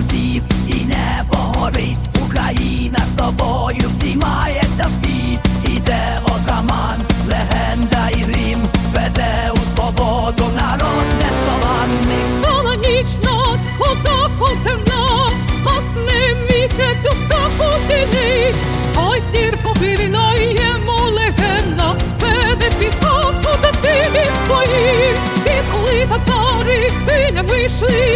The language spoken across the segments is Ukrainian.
гудів, і небо горить, Україна з тобою здіймається в бід, іде отаман, легенда і грім, веде у свободу народ нездоланний. Стала ніч над Полтавою темна, Гасне місяць у стаху тіни, Ой, сір повіряємо легенда, Веде піс Господа ти від своїх, І коли татари хвилями йшли,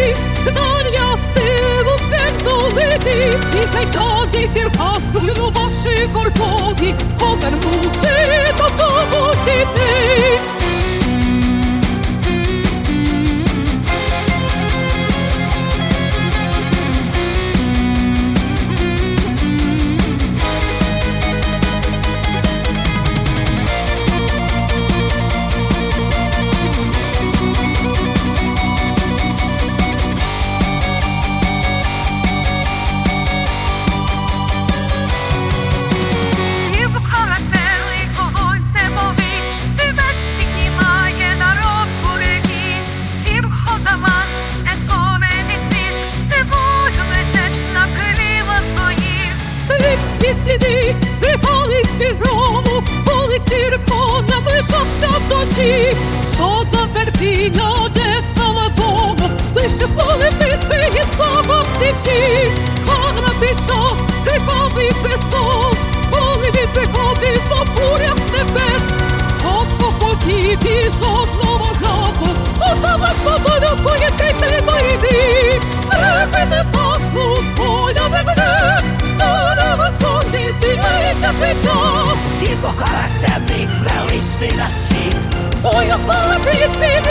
Гнання силу темну лити, І хай тоді сірка, зруйнувавши кордони, Повернувши додому тіни. Грому, коли сірко наближався вночі. Жодна терпіння не стала дому, лише поле битви і слава в січі. Хана пішов, кривавий престол, коли він виходив, то буря з небес. Стоп походів і жодного графу, ота ваша доля поєднайся і зайди. Степи не згаснуть, поля не мене, Дорога чорний зійметься печать Voglio solo che see.